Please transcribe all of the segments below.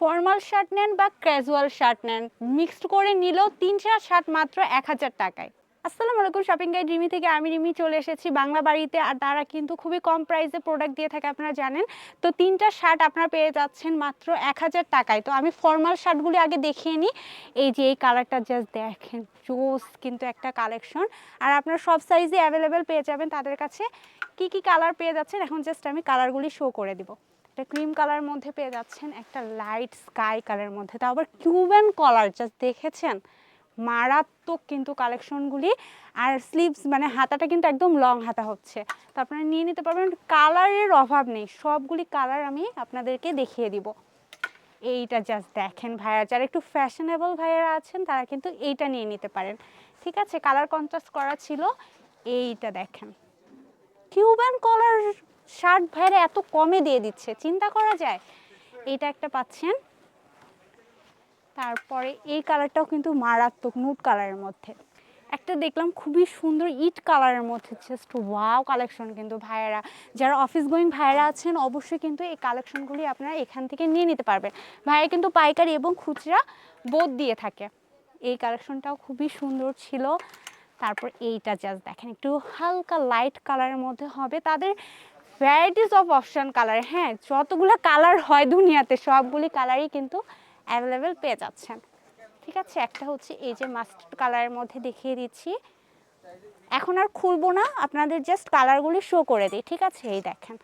Formal shirt নেন বা casual shirt নেন, মিক্সড করে নিলেও তিন চার শার্ট মাত্র এক হাজার টাকায়। আসসালামু আলাইকুম শপিং গাইড রিমি থেকে আমি রিমি চলে এসেছি বাংলা বাড়িতে, আর তারা কিন্তু খুবই কম প্রাইসে প্রোডাক্ট দিয়ে থাকে আপনারা জানেন। তো তিনটা শার্ট আপনারা পেয়ে যাচ্ছেন মাত্র এক হাজার টাকায়। তো আমি ফর্মাল শার্টগুলি আগে দেখিয়ে নিই। এই যে এই কালারটা জাস্ট দেখেন, জোস কিন্তু একটা কালেকশন আর আপনারা সব সাইজে অ্যাভেলেবেল পেয়ে যাবেন তাদের কাছে। কি কি কালার পেয়ে যাচ্ছেন? এখন জাস্ট আমি কালারগুলি শো করে দিব। একটা ক্রিম কালার মধ্যে পেয়ে যাচ্ছেন, একটা লাইট স্কাই কালারের মধ্যে। তাও আবার কিউবেন কলার জাস্ট দেখেছেন? মারাত্মক কিন্তু কালেকশনগুলি আর স্লিভস মানে হাতাটা কিন্তু একদম লং হাতা হচ্ছে। তো আপনারা নিয়ে নিতে পারবেন কালারের অভাব নেই। সবগুলি কালার আমি আপনাদেরকে দেখিয়ে দিব। এইটা জাস্ট দেখেন ভাইয়া। যারা একটু ফ্যাশনেবল ভাইয়ারা আছেন, তারা কিন্তু এইটা নিয়ে নিতে পারেন। ঠিক আছে? কালার কন্ট্রাস্ট করা ছিল, এইটা দেখেন। কিউবান কলার শার্ট ভাইরা এত কমে দিয়ে দিচ্ছে, চিন্তা করা যায়? এইটা একটা পাচ্ছেন। তারপরে এই কালারটাও কিন্তু মারাত্মক নুট কালারের মধ্যে। একটা দেখলাম খুবই সুন্দর ইট কালারের মধ্যে জাস্ট ওয়াও কালেকশন কিন্তু ভাইয়েরা। যারা অফিস গোয়িং ভাইয়েরা আছেন, অবশ্যই কিন্তু এই কালেকশনগুলি আপনারা এখান থেকে নিয়ে নিতে পারবেন। ভাইয়া কিন্তু পাইকারি এবং খুচরা বোধ দিয়ে থাকে। এই কালেকশনটাও খুবই সুন্দর ছিল। তারপর এইটা জাস্ট দেখেন, একটু হালকা লাইট কালারের মধ্যে হবে। তাদের ভ্যারাইটিস অফ অপশন কালার হ্যাঁ যতগুলো কালার হয় দুনিয়াতে, সবগুলি কালারই কিন্তু অ্যাভেলেবেল পেয়ে যাচ্ছেন। ঠিক আছে, একটা হচ্ছে এই যে মাস্টার্ড কালারের মধ্যে দেখিয়ে দিচ্ছি। এখন আর খুলবো না, আপনাদের জাস্ট কালারগুলি শো করে দিই, ঠিক আছে? এই দেখেন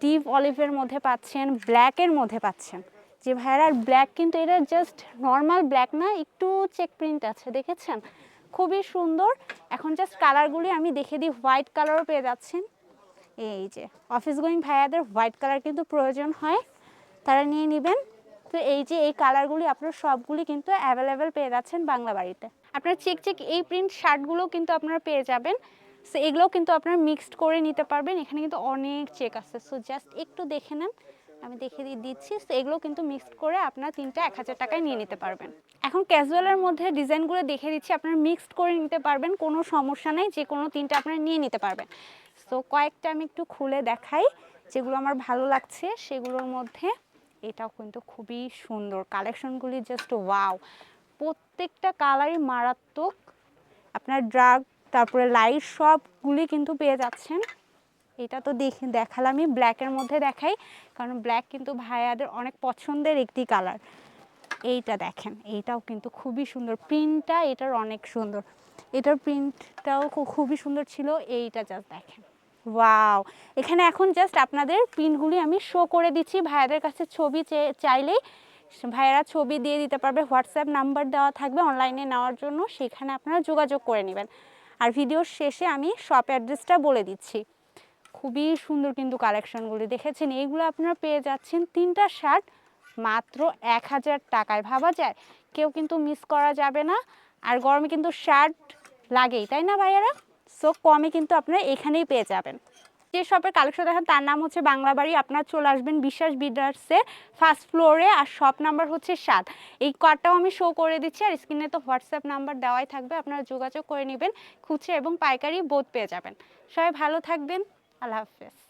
ডিপ অলিভের মধ্যে পাচ্ছেন ব্ল্যাকের মধ্যে পাচ্ছেন। যে ভাইয়ার ব্ল্যাক কিন্তু এটা জাস্ট নর্মাল ব্ল্যাক না, একটু চেক প্রিন্ট আছে, দেখেছেন? খুবই সুন্দর। এখন জাস্ট কালারগুলি আমি দেখে দিই হোয়াইট কালারও পেয়ে যাচ্ছেন। এই যে অফিস গোয়িং ভাইয়াদের হোয়াইট কালার কিন্তু প্রয়োজন হয়, তারা নিয়ে নেবেন। তো এই যে, এই কালারগুলি আপনার সবগুলি কিন্তু অ্যাভেলেবেল পেয়ে যাচ্ছেন বাংলা বাড়িতে। আপনার চেক চেক এই প্রিন্ট শার্টগুলো কিন্তু আপনারা পেয়ে যাবেন। সো এগুলোও কিন্তু আপনারা মিক্সড করে নিতে পারবেন। এখানে কিন্তু অনেক চেক আছে। সো জাস্ট একটু দেখে নেন। আমি দেখে দিয়ে দিচ্ছি। সো এগুলো কিন্তু মিক্সড করে আপনারা তিনটা এক হাজার টাকায় নিয়ে নিতে পারবেন। এখন ক্যাজুয়ালের মধ্যে ডিজাইনগুলো দেখে দিচ্ছি। আপনারা মিক্সড করে নিতে পারবেন। কোনো সমস্যা নেই। যে কোনো তিনটা আপনারা নিয়ে নিতে পারবেন। সো কয়েকটা আমি একটু খুলে দেখাই যেগুলো আমার ভালো লাগছে। সেগুলোর মধ্যে এটাও কিন্তু খুবই সুন্দর। কালেকশনগুলি জাস্ট ওয়াও প্রত্যেকটা কালারই মারাত্মক। আপনার ড্রাগ তারপরে লাইট সবগুলি কিন্তু পেয়ে যাচ্ছেন। এটা তো দেখে, দেখালামই। ব্ল্যাকের মধ্যে দেখাই, কারণ ব্ল্যাক কিন্তু ভাইয়াদের অনেক পছন্দের একটি কালার এইটা দেখেন, এইটাও কিন্তু খুবই সুন্দর। প্রিন্টটা এটার অনেক সুন্দর। এটার প্রিন্টটাও খুবই সুন্দর ছিল। এইটা জাস্ট দেখেন। ওয়াও এখানে এখন জাস্ট আপনাদের প্রিন্টগুলি আমি শো করে দিচ্ছি। ভাইয়াদের কাছে ছবি চাইলেই ভাইয়েরা ছবি দিয়ে দিতে পারবে। হোয়াটসঅ্যাপ নাম্বার দেওয়া থাকবে অনলাইনে নেওয়ার জন্য। সেখানে আপনারা যোগাযোগ করে নেবেন। আর ভিডিওর শেষে আমি শপ অ্যাড্রেসটা বলে দিচ্ছি। খুবই সুন্দর কিন্তু কালেকশনগুলি দেখেছেন? এইগুলো আপনারা পেয়ে যাচ্ছেন তিনটা শার্ট মাত্র এক হাজার টাকায়। ভাবা যায়? কেউ কিন্তু মিস করা যাবে না। আর গরমে কিন্তু শার্ট লাগেই। তাই না ভাইয়ারা? সো কমে কিন্তু আপনারা এখানেই পেয়ে যাবেন। যে শপের কালেকশন দেখেন, তার নাম হচ্ছে বাংলা বাড়ি আপনার চলে আসবেন বিশ্বাস বিডার্সের ফার্স্ট ফ্লোরে আর শপ নাম্বার হচ্ছে সাত। এই কার্ডটাও আমি শো করে দিচ্ছি আর স্ক্রিনে তো হোয়াটসঅ্যাপ নাম্বার দেওয়াই থাকবে। আপনারা যোগাযোগ করে নেবেন, খুচরা এবং পাইকারি বোধ পেয়ে যাবেন। সবাই ভালো থাকবেন। আল্লাহ হাফেজ।